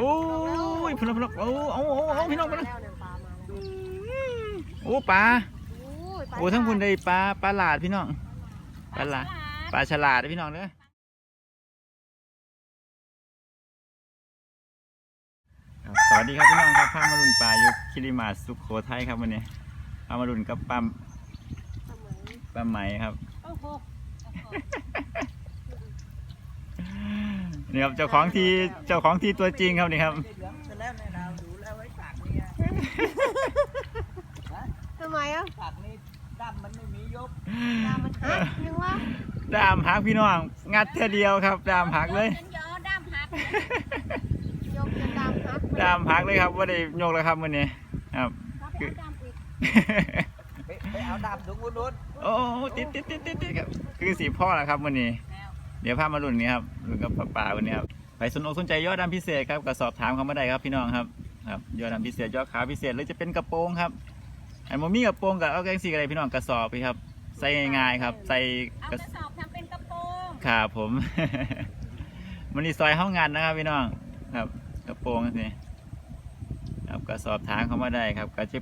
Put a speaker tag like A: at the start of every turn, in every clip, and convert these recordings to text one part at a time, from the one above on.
A: โอ้ยพี่น้องพี่น้องโอ้เอาเอาเอาพี่น้องพี่น้อง
B: แล้วเนี่ยปลามาแล้ว
A: โอ้ปลา
B: โอ้ยปลา
A: โอ้ทั้งคุณได้ปลาปลาหลาดพี่น้องปลาหลาดปลาฉลาดนะพี่น้องเด้อครับสวัสดีครับพี่น้องครับพามารุนปลาอยู่คิริมาสุโขทัยครับวันนี้พามารุนกับปลา
B: เสมอ
A: ปลาไหมครับ
B: โอ้โห
A: นี่ครับเจ้าของที่เจ้าของที่ตัวจริงครับนี่ครับ
C: เหลืองเสร็จแล้วเนี่ยเราดูแล้วไว้ปากเนี่ย
B: ทำไมอะ
C: ปากนี่ดั้มมันไม่มียก
B: ดามันหักยังวะ
A: ดามหักพี่น้องงัดเท่อเดียวครับ ดามหักเลย
B: ยกจนดามหัก
A: ดามหักเลยครับว่าได้ยกแล้วครับวันนี้ครับ
B: คือดามอีก
C: ไปไปเอาดำตรงนู้น
A: โอ้ติดติดติดติดติดครับคือสีพ่อแล้วครับวันนี้ เดี๋ยวพามารุ่นนี้ครับรุ่นกับป้าป่าวันนี้ครับใครสนอกสนใจยอดดำพิเศษครับก็สอบถามเขามาได้ครับพี่น้องครับครับยอดดำพิเศษยอดขาวพิเศษหรือจะเป็นกระโปรงครับอันโมมี่กระโปรงกับเอาแกงสีอะไรพี่น้องกระสอบไปครับใส่ง่ายๆครับ ใส่
D: เอา
A: ก
D: ก
A: ระ
D: ระสอบทำเป็นกระโปรง
A: ครับผม มันนี่ซอยห้องงานนะครับพี่น้องครับ กระโปรงนี่ครับก็สอบถามเขามาได้ครับก็จะ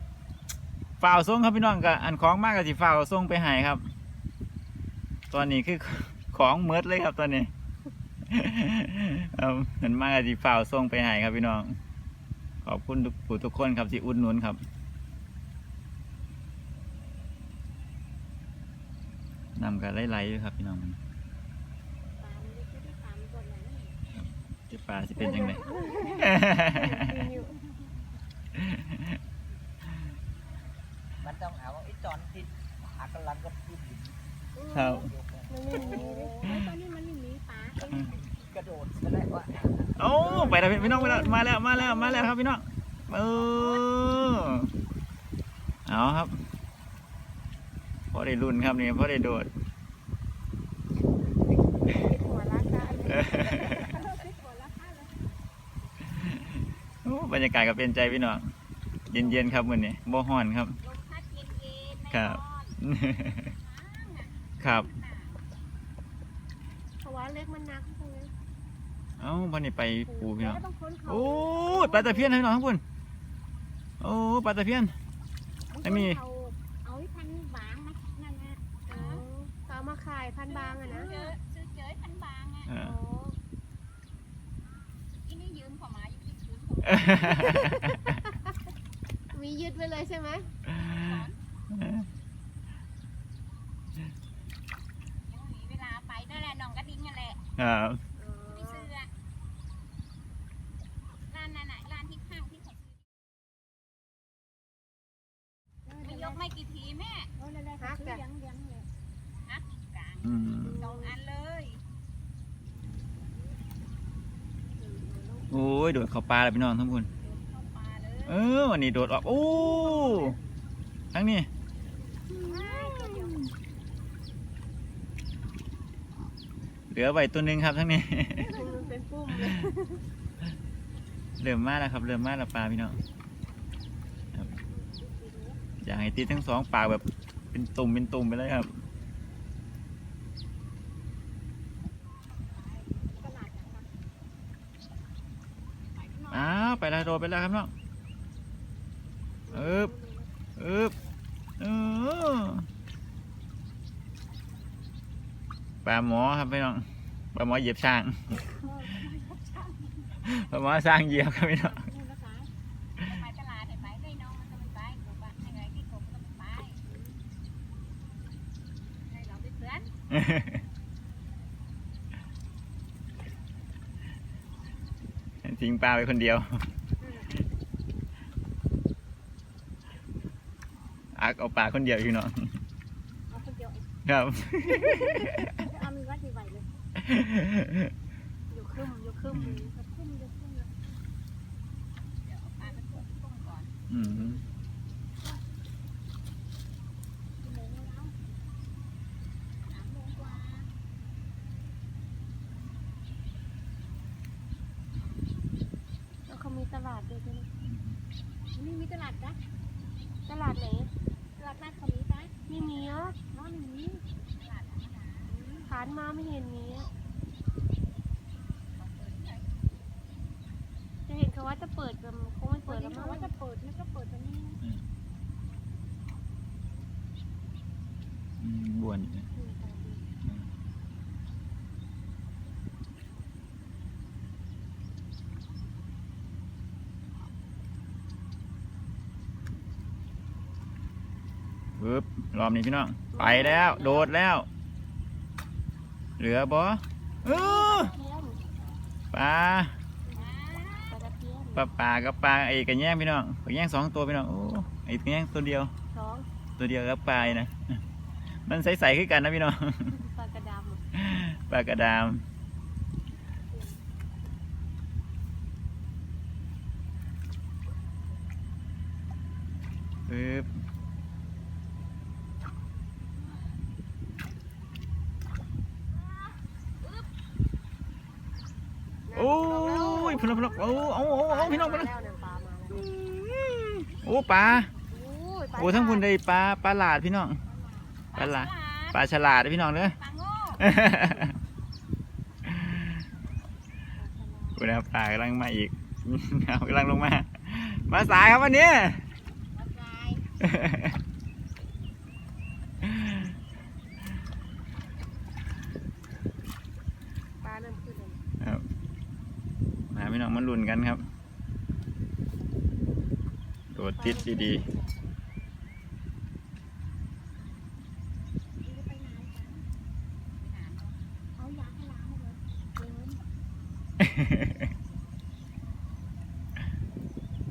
A: ฝ่าวส่งครับพี่น้องก็อันของมากก็สิฝ่าวส่งไปให้ครับ ตอนนี้คือ ของเมิดเลยครับตอนนี้ครับมันมากก็สิฝ่าวส่งไปให้ครับพี่น้อง ขอบคุณทุกผู้ทุกคนครับที่อุดหนุนครับ นำกันไล่ๆด้วยครับพี่น้องมัน
B: ปลามันจะได้ปลามันก่อนไหน
A: จะปลาจะเป็นยังไง
C: มันต้องเอาไอ้จอนที่หากำลังก็พูดอยู่
A: ครับ
B: มันไม่มีเลยตอนนี้มันไม่มีปลาก
C: ระโดดก็ได้ว่า
A: โอ้ไปแล้วพี่น้องไปแล้วมาแล้วมาแล้วมาแล้วครับพี่น้องเออเอาครับพอได้รุ่นครับนี่พอได้โดด
B: หัวรักกัน
A: โอ้บรรยากาศก็เป็นใจพี่น้องเย็นๆครับมื้อนี้บ่ฮ้อนครับ
D: ลมพัดเย็นๆ
A: ครับ
D: แน่นอน
A: ครับ
B: เพราะ ว่าเล็กมันหนักใช่ไหม
A: เอ้าวันนี้ไปปูพี่น้อง
B: แล้วบางคนเขา
A: โอ้ปลาตะเพียนให้พี่น้องทั้งคนโอ้ปลาตะเพียนไม่มี
B: เขา
D: เอาไว้พันบางมานั่นนะเอ
B: เอา
D: อ
B: เขาเอามาขายพันบางอะนะ
D: เจอซื้อเจอพันบางอะ
A: เอ
B: โอ้
A: อ
D: อีนี่ยืมเขอมาอยู่ที่คืน
B: มียึดไว้เลยใช่ไหม
D: ยังมีเวลาไป นั่นแหละน้องกระดิ่งนั่นแหละ
A: ครับ
D: ไม่ซื้ออะร้านนั่นน่ะร้านที่ข้างที่เขาซื้อไม่ยกไม่กี่ทีแม่
B: ฮักจ้ะ
D: ฮักกลาง
A: อืม
D: สองอันเลย
A: โอ้ยโดดเข้าปลาแล้วพี่น้องทั้งคน
D: เข้าปลาเลย
A: เออวันนี้โดดออกโอ้ทั้งนี้เห ลือไว้ตัวหนึ่งครับทั้งนี้
B: มันเป็นปุ่มเลย
A: เริ่มมาแล้วครับ เริ่มมาแล้วปลาพี่น้องครับอยากให้ตีทั้งสองปากแบบเป็นตุ่มเป็นตุ่มไปเลยครับ อ้าวไปแล้วโดดไปแล้วครับน้องเอึบเอึบเออ ปลาหมอครับพี่น้องปลาหมอเหยียบช้างปลาหมอสร้างเหยียบครับพี่น้อง
D: ไปตลาดเห็นไหมได้น้องมันก็ไม่ไปกูว่ายังไงที่ผมก็ไม่ไปให้เราไปเพื่อน
A: ทิ้งปลาไปคนเดียวอักเอาปลาคนเดียวอยู่เนาะ
B: เอาคนเดียว
A: ครับ
B: อยู่ครึ่มอยู่ครึ่งมอยู่ครึ่มอยู่ครึ่มเลย
D: เดี๋ยวเอาปลาไปต้มต้มก่อน
A: อืม
D: สามโมงกว่า
B: แล้วเขามีตลาดด้วยใช่ไหมนี่มีตลาดนะตลาดไหน
D: ตลาดนัดเขามีไหม
B: ไม่มีอะน้องไม่มี
D: ตลาดธรรม
B: ผ่านมาไม่เห็นมีอะ
D: ต้องเปิดใหญ่
B: จะเห็น
E: เปิดกันคงไม่
B: เปิ
E: เปิ
B: ด
E: ด
B: แล้
E: แล้ว ว
B: มั
E: มั้ง
B: นว่าจะเปิดมันก็เปิดตอนนี้
A: อืมบวนอยู่นะ ปึ๊บรอบนี้พี่น้อง ไปแล้ว โดดแล้ว เหลือบ่เออ
E: เพี้ยน
A: ปลา
E: ปลากระเพี้ยน
A: ปลาปลากับปลาไอ้กระแยงพี่น้องกระแยงสองตัวพี่น้องโอ้ไอ้กระแยงตัวเดียว
E: สอง
A: ตัวเดียวกับปลาไอ้นะมันใสๆขึ้นกันนะพี่น้อง
E: ปลากระด
A: ปลากระดามปึ๊บำ โอ้ย พี่น้องพี่น้องโอ้โอ้โอ้โอ้พี่น้องพี่น้อง
E: แล้วเนี่ยปลามาแล้ว
A: โอ้ปลา
E: โอ้ยปลา
A: โอ้ทั้งคุณได้ปลาปลาหลาดพี่น้องปลาหลาดปลาฉลาดนะพี่น้องเด้อ
B: ปลาโง่
A: กูนะปลากำลังมาอีก เอากำลังลงมา มาสายครับวันนี้
B: ปลาทราย
E: ปลาเริ่มขึ้นเลย
A: ครับมาพี่น้องมาลุ้น กันครับโดดติดดี
B: ไปไหนกันเอายาให้ล้างเลยลืม
A: ๆ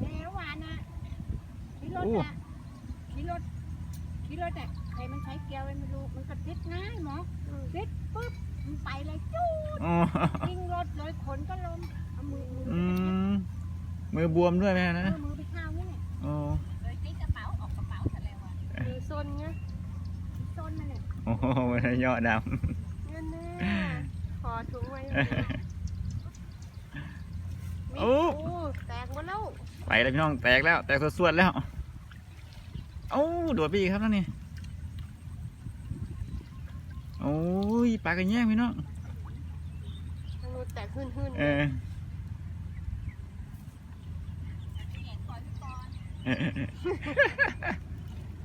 B: แล้ววานอะขี่รถอะขี่รถขี่รถอะใครมันใช้เกียร์ไว้ไม่รู้มันก็ติดง่ายหมอติดปุ๊บมันไปเลยจู้
A: อ๋อ
B: วิ่งรถเลยขนก็ลมเอามือมือ
A: อืม มือบวมด้วยไหมนะ
B: เอามือไปข้าวนี่แหละ
A: โอ้
B: เลยตีกระเป๋าออกกระเป๋าซะแล้วอะ
E: คือโซนเงี้ย
B: ต้นมันเนี่ย
A: โอ้โหมันยอดด
E: เงี้ยแน่ขอถุงไว้อย่างนี้ำโอ้
A: โอ้
E: แตกหมดแล้ว
A: ไปแล้วพี่น้องแตกแล้ว แตกสวดๆแล้วโอ้โดดไปอีกครับนั่นนี่โอ้ยปลากระแยงพี่น้อง
E: ทางนู้นแตกขึ้นขึ้น
A: เออ
B: เห็นก่อนก่อน
E: ไ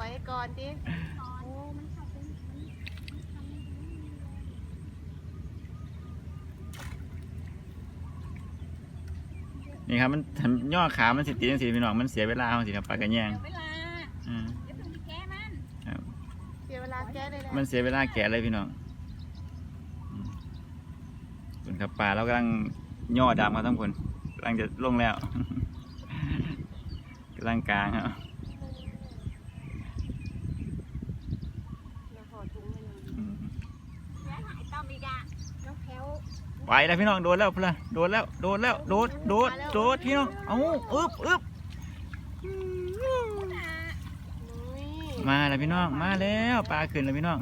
E: ปก่อนดิ
B: ก่อนโอ้มันเข้าไปมันทำไม่ดีเลย
A: นี่ครับมันทำย่อขามันสิตีจังสิพี่น้องมันเสียเวลาเขาสิครับปลากระแยง
B: เดี๋ยวเวลา
A: อืม
B: เดี๋ยวเพิ่งไปแก้มัน
E: เสียเวลาแก้เลยแหละ
A: มันเสียเวลาแกะเลยพี่น้องอืมส่วนครับปลาเรากำลังย่อดำครับทั้งคนกำลังจะลงแล้ว กำลังกลางครับ
E: เราขอถุงไว้อย่างนี้
A: อืม
B: แล้วหายต้อมอีกอะน้องแถว
A: ไปแล้วพี่น้องโดนแล้วพุ่นละโดนแล้วโดนแล้วโดดโดดโดดพี่น้องเอาอึบอึบ
B: น่ะ
E: นุ้ย
A: มาแล้วพี่น้องมาแล้วปลาขึ้นแล้วพี่น้อง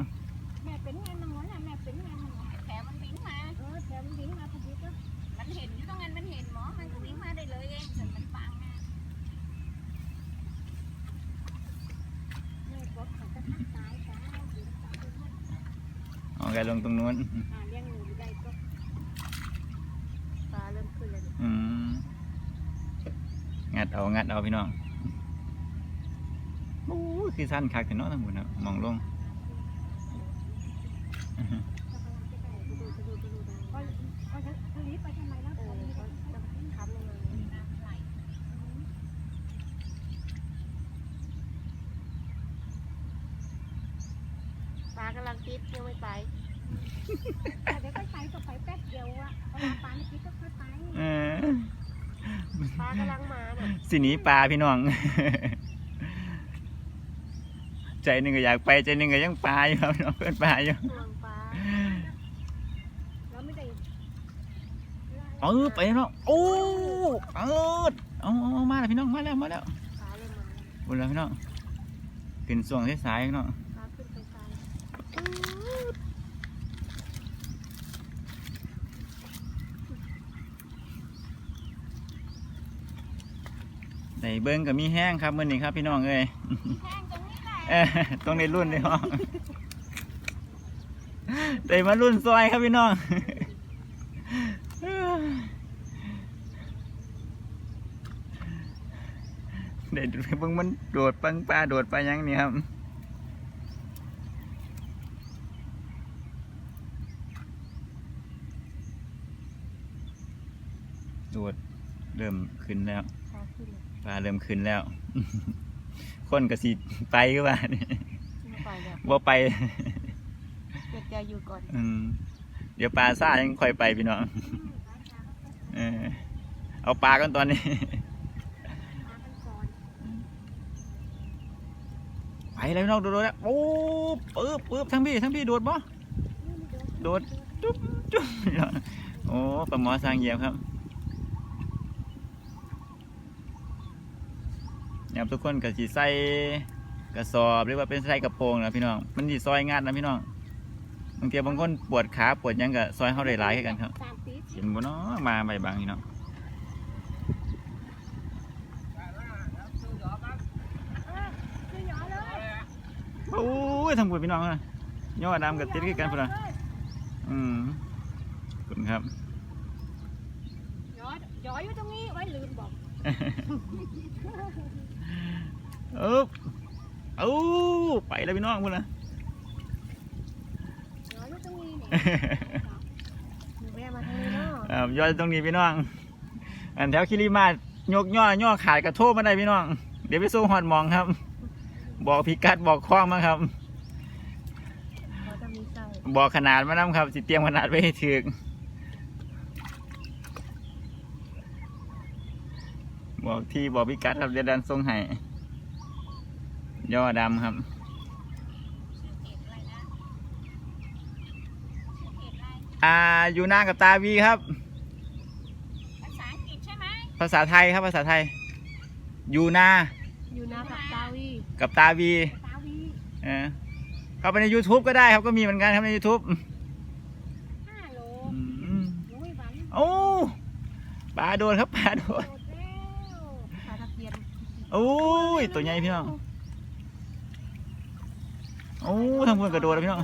B: แม่เป็นไงมังงอนน่ะแม่เป็นไงมังงอนแถวมันวิ่งมาเออแถวมันวิ่งมาพอดีก็มันเห็นอยู่ตรงนั้นมันเห็นหมอมันก็วิ่งมาได้เลยเองแต่มันฟังนะแม่บอกเขาจะทักตายจ้าเดี๋ยวตายไปหมด
A: เอาแก ลงตรงนู้น
B: อ่าเลี้ยงหนูได้ก็
E: ปลาเริ่มขึ้นแล้วเนี่ย
A: อืมงัดเอางัดเอาพี่น้องโอ้ยคือสั้นคักแต่เนาะทั้งหมดนะมองลง
B: ก็ก็จะทะเลไปทำไมแล้ว
E: เอ
B: ทะ
E: อ
B: เล
E: เขาจะทำยังไง
B: น้ำไหล
E: ปลากำลังติดยังไม่ไป
B: แต่เดี๋ยวก็ไปก็ไปแป๊บเดียวอะเวลาปลาไม่คิดก็ค่อยไป
A: เออ
E: ปลากำลังมาน่ะ
A: สิหนีปลาพี่น้อง ใจหนึ่งก็อยากไปใจหนึ่งก็ยังปลาอยู่ครับพี่น้องเพื่อนปลาอยู่
E: ห่วงปลา
B: เราไม่ได้
A: เออไปแล้วเนาะโอ้เออเอาเอาเอามาแล้วพี่น้องมาแล้วมาแล้ว
E: ปลาเริ่มมา
A: บุญแล้วพี่น้องขึ้นส่วงสายๆพี่น้อง
E: ปลาขึ้นไปไกล
A: ใน เบิ้งก็มีแห้งครับมื่อนี้ครับพี่น้องเอ้ย
B: แห้งตรงนี้แหละ
A: เอ้ยต้องในรุ่นเลยห้องได้มารุ่นซอยครับพี่น้อง
E: ป
A: เดี๋ยวเบิ่งมันโดดปังปลาโดดไปยังนี่ครับโดดเริ่มขึ้นแล้ว
B: พอ ขึ้นเลย
A: ปลาเริ่มขึ้นแล้ว คนก็สิไปก็ว่านี่
B: ไม่ไปแล้ว
A: บ่ไป
B: เกิดใจอยู่ก่อน
A: อืมเดี๋ยวปลาซ่ายังค่อยไปพี่น้องเออเอาปลากันตอนนี้ ไปเลยพี่น้องโดดๆแล้วโอ้ปึ๊บปึ๊บทั้งพี่ทั้งพี่โดดบ่โดดจุ๊บจุ๊บพี่น้องโอ้ปลาหมอสร้างเหยียบครับ เนี่ยทุกคนก็สิใส่กระสอบหรือว่าเป็นใส่กระโปรงนะพี่น้อง มันสิซอยงานนะพี่น้องบางทีบางคนปวดขาปวดหยังก็ซอยเฮาได้หลายคือกันครับ
B: สามปี
A: เห็นบ่เนาะมาใบบางพี่น้อง
B: ซื้อหยอเลย
A: โอ้ยทำบุญพี่น้องนะยอดดำกับติดคือกันพุ่นน่ะอืมขอบคุณครับ
B: หยอหยออยู่ตรงนี้ไว้ลืมบอก
A: เอ๊บเอ้าไปแล้วพี่น้องพุ่นนะ
B: หยออยู่ตรงนี้เนี่ยหนูแวะมาทางนี้เนาะ
A: ครับยอดตรงนี้พี่น้อง อันแถวคิริมาศยกย่อย่อขาดกระโทษมาได้พี่น้อง เดี๋ยวไปสู้หอดหมองครับ บอกพิกัดบอกข้องมาครับ
B: เขาจะมีใจ
A: บอกขนาดมานํครับ สิเตรียมขนาดไว้ให้ถึกบอกที่บอกพิกัดครับเดี๋ยวดันทรงให้ ย่อดำครับ อ่า อยู่หน้ากับตาวีครับ
B: ภาษาอังกฤษใช่ไหม
A: ภาษาไทยครับภาษาไทย อยู่หน้า
B: อยู่นากับตาวี
A: กับตาวี
B: ตาวี
A: เออเข้าไปใน YouTube ก็ได้ครับ ก็มีเหมือนกันครับใน YouTube
B: ห้าโล
A: อืม
B: หนูไม่หวัง
A: โอ้ปลาโดนครับปลาโด
B: โด
A: น
B: ดแล้วปลาตะเพียน
A: โอ้ย ตัวใหญ่พี่น้อง โโอ้ทางพวนกระโดดแล้วพี่น้อง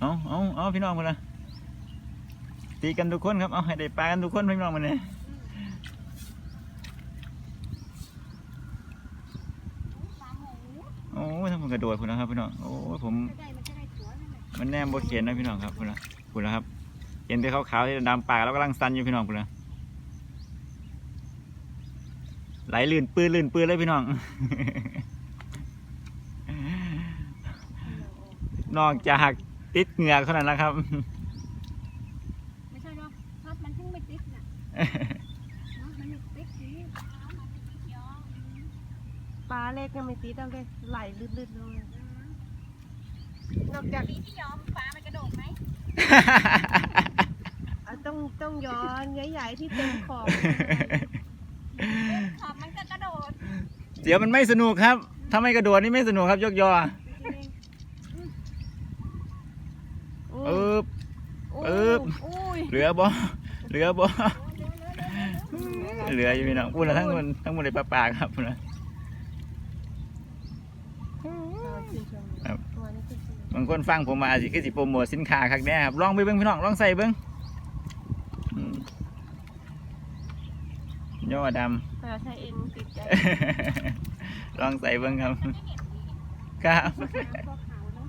A: เอาเอาเอาพี่น้องมาละตีกันทุกคนครับเอาให้ได้ปลากันทุกคนพี่น้องมันเนี่ยโอ้ทางพวนกระโดดคุณนะครับพี่น้องโอ้ยผมมันแนมโบเขียนนะพี่น้องครับคุณละคุณละครับเห็นแต่ขาวๆที่ดำปากแล้วกำลังสันอยู่พี่น้องคุณละไหลลื่นปื้นลื่นปื้นเลยพี่น้อง นอกจากติดเหงือกเท่านั้นนะครับ
B: ไม่ใช่หรอกรถมันเพิ่งไม่ติดน่ะรถมันไม่ติดสิเอามาติดยอ
D: ปลาเล็กยังไม่ติดเอาเลยไหลลื่นๆลงเลยนอกจาก
B: มีที่ยอมปลามันกระโดดไหม
D: อะต้องต้องย้อนใหญ่ๆที่เต็มขอบ
B: ขอบมันก็กระโดด
A: เดี๋ยวมันไม่สนุกครับ ถ้าไม่กระโดดนี่ไม่สนุกครับยกยอ
D: โอ้
A: เอบ
D: โอ้
A: ปึ๊บ
D: โอ้ย
A: เหลือบ่เหลือบ่เหลืออยู่พี่น้องพูดแล้วทั้งหมดทั้งหมดในปลาปากครับพูดแล้วครับ
D: วันนี้คือ
A: บางคนฟังผมมาอาจสิคือสิโปรโมทสินค้าครั้งนี้ครับลองไปเบิ่งพี่น้องลองใส่เบิ่งอืมย่อด
D: ภาษาไทยเองติดใจำ
A: ลองใส่เบิ่งครับครับ
B: ตัวขาวเนาะ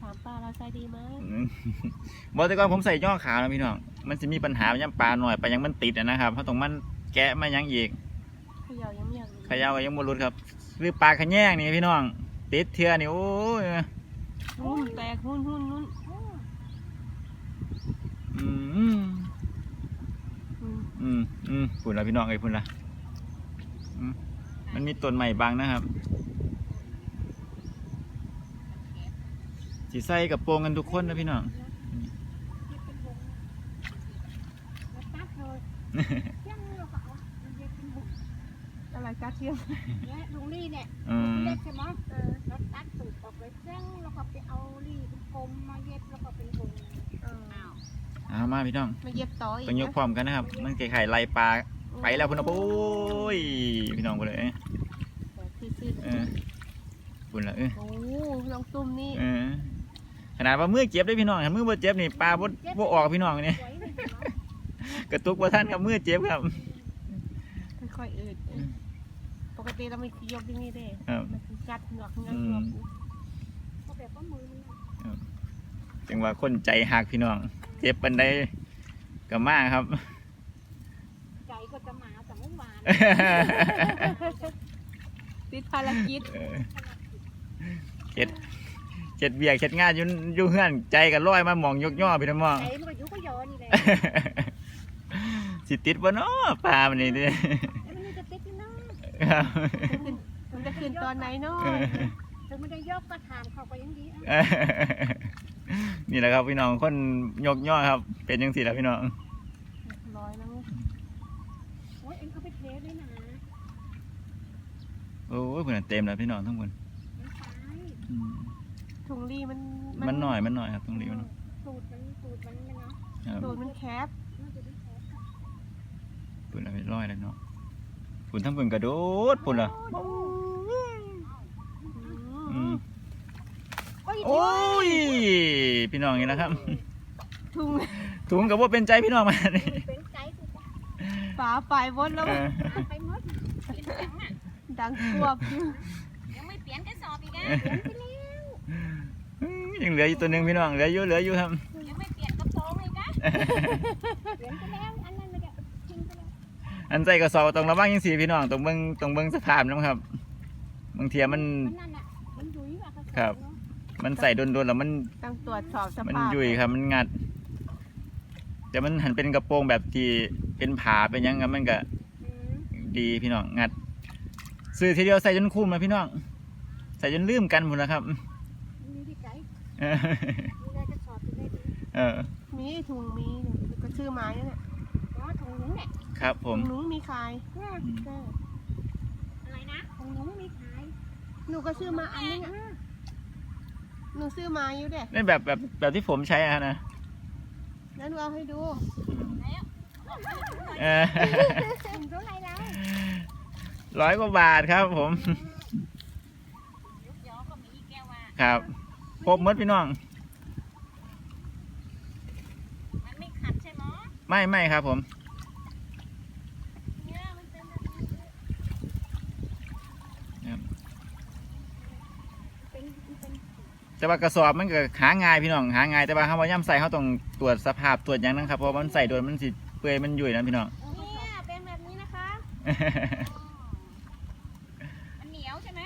D: ถาม ปลาเราใจดีไหม
A: อืมบอกแต่ก่อนผมใส่ย่อขาวนะพี่น้อง มันจะมีปัญหาย่ำปลาหน่อยไปยังมันติดอะนะครับเพราะตรงมันแกะมายังอีก
D: เขย่ายังไม่อยากรู้
A: เขยาวก็ยังบรุดครับหรือปลาขะแยงนี่พี่น้อง ติดเทือนี่โอ้ย
D: หุ้นแตกหุ้นหุ้นหุ้น
A: อืม
D: อืม
A: อืมอืมพุ่นละพี่น้องเอ้ยพุ่นละอืมมันมีต้นใหม่บางนะครับ สีใส่กับโปรงกันทุกคนนะพี่น้อง
B: แล้วตัดเลยยังเราก็เอาเย็บเป็นบุก
D: อะไรกัดเทียม
B: และลุงลี่เนี่ย
A: อืม
B: เล็กใช่ไหมเออแล้วตัดสูตรออกไปเส้นแล้วก็ไปเอาลี่เป็นกลมมาเย็บแล้วก็เป็นวง
D: เออ
B: อ้าว
A: เอามาพี่น้อง
D: มาเย็บต่ออีก
A: ต้องยกพร้อมกันนะครับมันไก่ไข่ไล่ปลาไปแล้วพุ่นนะโอ้ยพี่น้องพุ่นเลย
D: ซีซี
A: เออพุ่นละเออ
D: โอ้ลองตุ่มนี่
A: เออข นาดว่ามือเจ็บได้พี่น้องเห็นมือบ่เจ็บนี่ปลาบ่บ่ออกพี่น้องนี่
B: สวยเลย
A: กระตุกว่าท่านกับมือเจ็บครับ
D: ค่อยๆอืดปกติเราไม่ยกที่นี่เด้
A: ครับ
D: มันคือกัดหนวกเงือก
A: อื
D: หนว
A: ม
D: ก
B: เขาแบบว่ามือมันน่ะ
A: จังว่าคนใจหักพี่น้อง เจ็บปันได้ก็มากครับ
B: ใจก็จะมาแต่เมื่อวาน
D: ติดภารกิจ
A: เออเจ็ด เจ็ดเบียกเจ็ดงานอยู่อยู่เฮือนใจกันร้อยมาหมองยกย่อพี่น้องมอง
B: ใจมันก็ยุก็ยอนี่แหละ
A: สิติดบ่เนาะปลามันนี่เด้
B: แล้วมันจะติดอยู่เนาะ
A: ครับ
D: มันจะขึ้นตอนไหนเนาะ
A: เออ
B: ถึงไม่ได้ยกก็ถามเขาก็ยังดีอะ
A: เออนี่แหละครับพี่น้องคนยกย่อครับ เป็นยังสี่แล้วพี่น้อง
D: ร้อยแล้วไง
B: โอ้ยเอ็งเอาไปเทด้วยนะ
A: โอ้ยเพิ่นนะเต็มแล้วพี่น้องทั้งหมด
B: มันตาย
A: อืม
D: ถุงรีมัน
A: มันหน่อยมันหน่อยครับตรงนี้มัน
B: สูตรมันสูตรมันไม่เนาะ
A: ครับ
D: ตูดมันแคบ
B: น่าจะได้แพ้
A: ปุ่นละเป็นร้อยแล้วเนาะปุ่นทั้งปุ่นกระโดดปุ่นละ
D: อืม
B: โอ้ย
A: โอ้ยพี่น้องนี่นะครับ
D: ถุง
A: ถุงกับว่าเป็นใจพี่น้องมานี่
B: เป็นใจกูจะ
D: ฝาฝ่ายวนแล้ว
A: เออ
B: ไปหมดเป็นจังอะ
D: ดังควบอยู่
B: ยังไม่เปลี่ยนกระสอบอีกอะ
A: ยังเหลืออยู่ตัวหนึ่งพี่น้องเหลืออยู่เหลืออยู่ครับ
B: ยังไม่เปลี่ยนกระโปรงอีกอะเปลี่ยนไปแล้วอันนั้นไม่ได้ทิ้งไปแล้ว
A: อันใส่กระสอบตรงระว่างยังสี่พี่น้องตรงเบิ้งตรงเบิ้งสภาพนะครับบางเทียมัน
B: มันนั่นอะมันยุ่ยว่ะกระสอบ
A: ครับ
B: เนอะ
A: มันใส่โดนๆแล้วมัน
D: ต้องตรวจสอบส
A: มัน
D: ภาพ
A: ยุ่ยครับ มันงัด แต่มันหันเป็นกระโปรงแบบที่เป็นผาเป็นหยังไงมันก็
B: อืม
A: ดีพี่น้องงัด ซื้อทีเดียวใส่จนคุ้มนะพี่น้อง ใส่จนลืมกันหมดแล้วครับ
B: มีที่ใจ
A: เออ
B: มี ได้กระสอบอยู่ได้ดี
A: เออ
D: มีถุงมีอยู่ก็ชื่อไม้นั่นแหละ
B: อ๋อถุงหนุ้งเนี่ย
A: ครับผ
D: ถุ
A: ม
D: งนุ้งมีขาย
B: อืม
A: อืม
D: เออ
B: อะไรนะถุงหนุ้งมีขาย
D: หนูก็ซื้อมาอันนึงอะหนูซื้อมาอยู่เด้
A: นี่แบบแบบแบบที่ผมใช้อะนะ
D: แล้วหนูเอาให้ดู
A: เออ
B: ถุงเท่าไหร่แล้ว
A: ร้อยกว่าบาทครับผม
B: ยุกยอก็มีแก้วว่า
A: ครับ ครบหมดพี่น้อง
B: มันไม่ขัดใช่ไหม
A: ไม่ไม่ครับผม
B: เนี่ยมันเป็นแบบนี้เป็นเป็น
A: แต่ว่ากระสอบมันก็หาง่ายพี่น้องหาง่ายแต่ว่าเขาว่าย่ำใส่เขาต้องตรวจสภาพตรวจหยังนะครับเพราะว่ามันใส่โดนมันสิเปื่อยมันยุ่ยนะพี่น้อง
B: เนี่ยเป็นแบบนี้นะคะ มันเหนียวใช่ไหม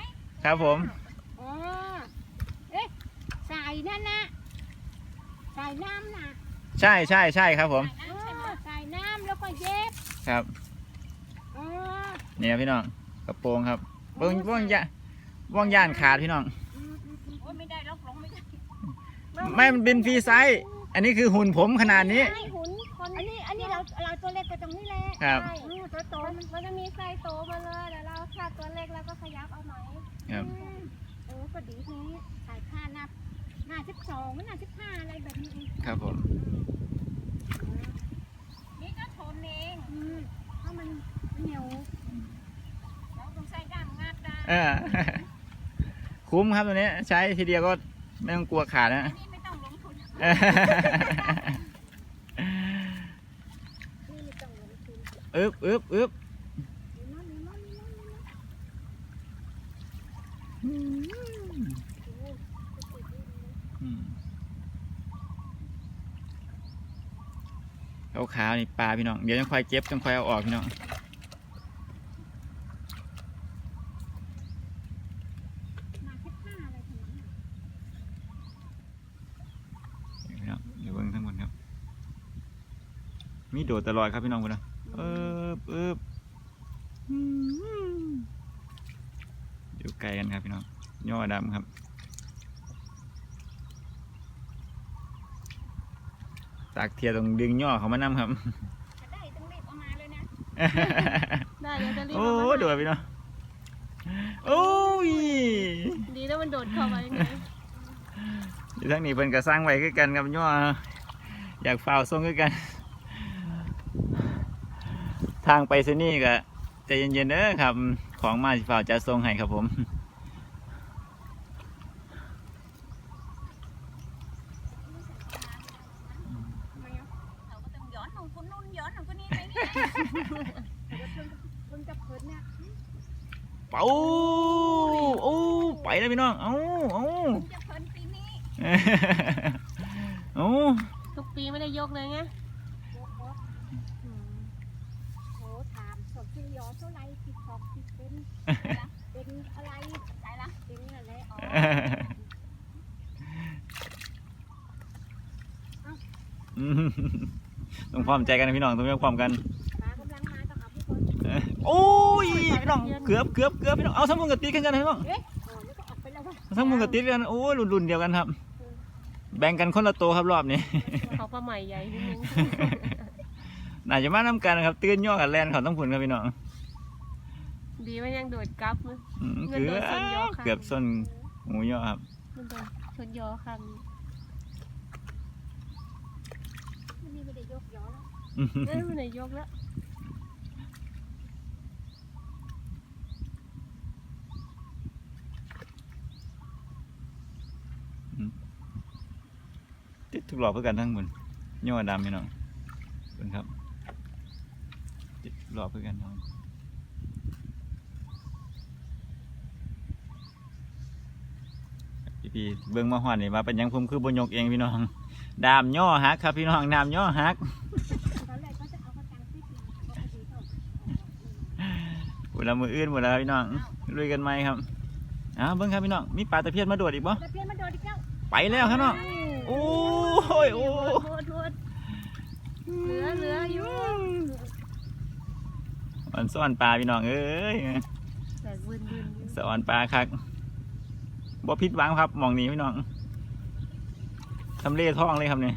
A: ครับผม
B: อ๋อเอ๊ะ ใส่นั่นนะใส่น้ำนะ
A: ใช่ใช่ใช่ครับผม
B: ใส่น้ำใช่ไหมใส่น้ำแล้วก็เย็บ
A: ครับ
B: อ๋อ
A: นี่ครับพี่น้องกระโปรงครับว่องว่องยาว่องย่านขาดพี่น้อง
B: อืมอืมอืมโอ้ยไม่ได้ล็อกลงไม่ได้
A: ไม่มันเป็นฟรีไซส์อันนี้คือหุ่นผมขนาดนี้
B: ใช่หุ่นคนอันนี้อันนี้เราเราตัวเล็กก็ตรงนี้แหละ
A: ครับ
B: ใช่อืมตัวโตมันมันจะมีไส้โตมาเลยแล้วเราถ้าตัวเล็กเราก็ขยับเอาหน่อย
A: ครับ
B: อืมเออก็ดีทีนี้ขายค่านับ หน้าสิบสองหน้าสิบห้าอะไรแบบนี้เอง
A: ครับผม
B: นี่ก็ทนเองอืมเพราะมันมันเหนียวเราต้องใส่ด้ามงัดได้
A: เออคุ้มครับตัวนี้ใช้ทีเดียวก็ไม่ต้องกลัวขาดนะ
B: อันนี้ไม่ต้องลงทุน
A: เออ
B: นี่ไม่ต้องลงทุน
A: อึบอึบอึบ
B: นี่มั้งนี่มั้งนี่มั้งนี่มั้งโอ้
A: อืม ขาวๆนี่ปลาพี่น้อง เดี๋ยวจะค่อยเก็บจะค่อยเอาออกพี่น้อง
B: หน้าสิบห้าอะไรทั้งนั้นน่ะ
A: พี่น้องเดี๋ยวเบิ้งทั้งหมดครับมีโดดตลอดครับพี่น้องคุณนะเอิบเอิบอืมอยู่ไกลกันครับพี่น้องย่อดำครับ ตากเทียต้องดึงย่อเขามานํครับ
B: จะได้ต้องรีบเอามาเลยนะ
D: ได้เดี๋ยวจะรีบ
A: โอ้
D: เอามา
A: โดดพี่น้องโอ้ย
D: ดีแล้วมันโดดเข้าไปไง
A: อยู่ทั้งนี้เพิ่นก็สร้างไว้คือกันกับย่ออยากฝ่าวส่งคือกัน ทางไปซนี่ก็ใจเย็นๆเด้อครับ ของมาสิฝ่าวจะส่งให้ครับผม
B: ทำไมอะเราก็ต้องย้อน
D: คุณนุ่นย้อนของคนนี้ไหมเนี่ย
B: แล้วเพิ่งเพิ่งจะเพิ่นเนี่ย
A: เป้าโอ้ไปแล้วพี่น้อง เอ้าเอ้า
D: คุณจะเพลินปีนี้
A: เอ้า
E: ทุกปีไม่ได้ยกเลยไง
B: ยกรถโหถามสมชื่อยอเท่าไรติดขอบติดเป็นเป็นอะไร
D: ใช่ละ
B: เป็นอะไรอ๋อ
A: อืมต้องพร้อมใจกันนะพี่น้องต้องมีความกัน
B: ปลากำลังมาต้องเอาพี่คน
A: โอ้ยพี่น้องเกือบเกือบเกือบพี่น้องเอาทั้งมุงกับติดกันกันนะพี่น้อง
B: เอ๊ะโอ้นี่ก็ออกไปแล้ววะ
A: ทั้งมุงกับติดกันโอ้ยรุ่นรุ่นเดียวกันครับ แบ่งกันคนละตัวครับรอบนี้
E: เขาปลาใหม่ใหญ่นิดนึง
A: น่าจะมาน้ำกันนะครับ ตื่นย่อกันแลนเขาต้องผุนครับพี่น้อง
E: ดีมันยังโดดกลับมั้ย
A: อืม
E: เงิน
A: เกื
E: โด
A: อน
E: ส้นย่อ
A: บ
E: ค่ะ
A: เกือบส้นหมูย่อครับ
E: มันโดนชนยอคัน
B: มันนี่ไม่ได้ยกยอแล้ว
E: เอ้ยมันไหนยกแล้ว
A: ติดทุกรอบเพื่อกันทั้งหมดย่อดำพี่น้องขอบคุณครับติดทุกรอบเพื่อกันทั้งพี่พี่ๆเบิ้งมาหอนนี่ว่าเป็นหยังผมคือบนยกเองพี่น้องดามย่อฮักครับพี่น้องดามย่อฮัก
B: ตอนแรกเขาจะเอากระตังติดมาเขาพอดีเขา
A: หมดแล้วมืออื่นหมดแล้วครับพี่น้องลุยกันไหมครับอ้าวเบิ้งครับพี่น้องมีปลาตะเพียนมาโดดอีกบ่
B: ตะเพียนมันโดดอีกแล้ว
A: ไปแล้วครับน้อง โอ้ยโอ้
E: โทษโทษเหลือเหลืออยู่
A: อันซ่อนปลาพี่น้องเอ้ย
E: แต่วืนวืนอยู่
A: สอนปลาคักบ่ผิดหวังครับหมองนี้พี่น้องทำเลท่องเลยครับเนี่ย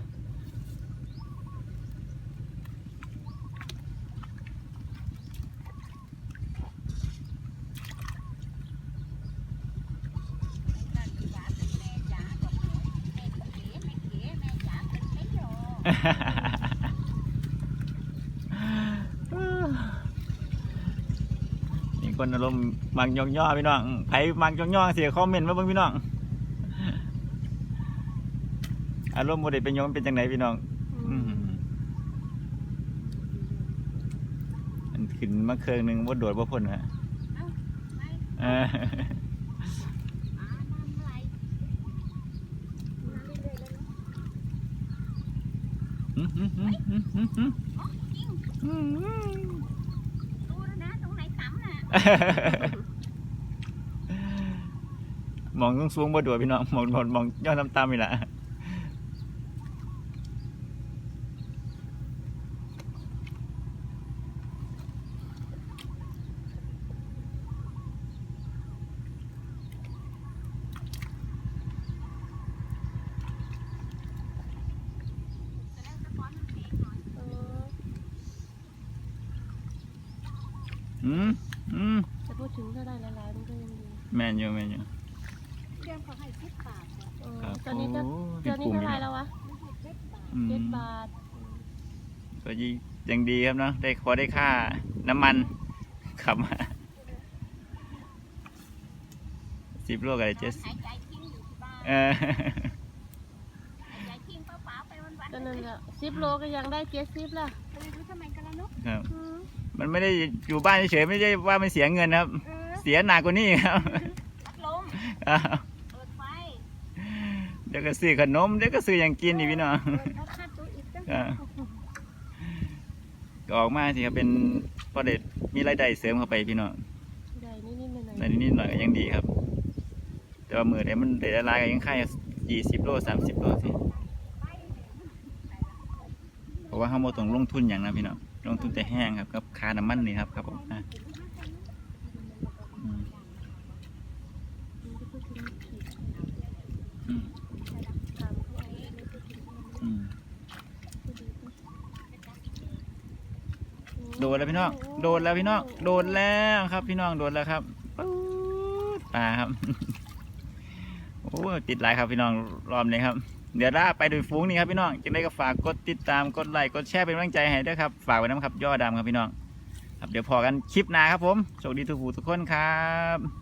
D: นั่นคือว่าเป็นแม่จ๋าบอกแม่เก๋แม่เก๋แม่จ๋าเป็นไอ้โย
A: มีค นอารมณ์มักยองย่อพี่น้องไผมักยองย่อเสียคอมเมนต์มาเบิ่งพี่น้องอารมณ์บ่ได้เป็นยองเป็นจังไหนพี่น้อง
E: อื
A: อื
E: ม
A: มอันขึ้นมาเครื่องหนึงบ่โดดบ่พ้นฮะ
D: ไม่
A: เออ
D: หาน้ำไหล
B: มาเรื่อยๆแล้วเนาะ
A: หึหึหึหึหึหึ
D: อ๋อจริง
A: อืม
D: ดูแล้วนะตรงไหนต่ำน่ะ
A: มองสูงๆบ่ด่วนพี่น้องมองมองมองย่อน้ำตามนี่แหละ
D: ได้สะท้อนมันเองหน่อย
E: เออ
A: อืมอืม
E: จะพูด ถึงถ้าได้ละลายมันก็ยังดี
A: แม่นอยู่แม่นอยู่
B: เรื่องเขาให้สิบบาทเนี่ย
E: เออ
A: ครับ
E: ตอนนี้ก็
A: โอ้
E: เดือนนี้
A: ปุ่ม
E: เท่า
A: อยู่
E: ไหร่
A: นะ
E: แล้ววะ
B: ไม่ให้เจ็ดบาท
A: อืม
E: เจ็ดบาท
A: ก็ยิ่งยังดีครับเนาะได้ขอได้ค่าน้ำมันขับมาสิบโลกับเจ็ด
D: หายใจทิ้งอยู่ที่บ้าน
A: เออ
D: หายใจทิ้งเปล่าๆไปวัน
E: ตอน
D: ๆ
E: นั้นก็สิบโลก็ยังได้เจ็ดสิบละ
B: เขาเลยรู้ทำไมกันล่ะเนาะ
A: ครับ
E: อืม
A: มันไม่ได้อยู่บ้านเฉยๆไม่ใช่ว่ามันเสียเงินนะครับ
B: เออ
A: เสียหนักกว่านี้ครับ
D: พัดลม
A: อ้าว
D: เปิดไฟ
A: เดี๋ยวก็ซื้อขนมเดี๋ยวก็ซื้ออย่างกินอีกพี่น้อง
B: เออเขาคาดตัวอีกตั้ง
A: อ่าก็ออกมาสิครับเป็นพอเด็ดมีรายได้เสริมเข้าไปพี่น้อง
E: ได้นิดๆหน่อย
A: ในนิดๆหน่อยก็ยังดีครับ แต่ว่ามือเดี๋ยวมันเด็ดละลายก็ยังค่ายยี่สิบโลสามสิบโลสิเพราะว่าเขาโมต้องลงทุนอย่างนะพี่น้อง ลงทุนแต่แห้งครับกับคาน้ำมันนี่ครับครับผมอะโดดแล้วพี่น้องโดดแล้วพี่น้องโดดแล้วครับ พี่น้องโดดแล้วครับปื๊ดปลาครับโอ้ติดหลายครับพี่น้องรอบนี้ครับ เดี๋ยวล่าไปดูฟุ้งนี่ครับพี่น้องจึงได้ก็ฝากกดติดตามกดไลค์กดแชร์เป็นกำลังใจให้ด้วยครับฝากไว้น้ำครับย่อดำครับพี่น้องครับเดี๋ยวพอกันคลิปหน้าครับผมโชคดีทุกผู้ทุกคนครับ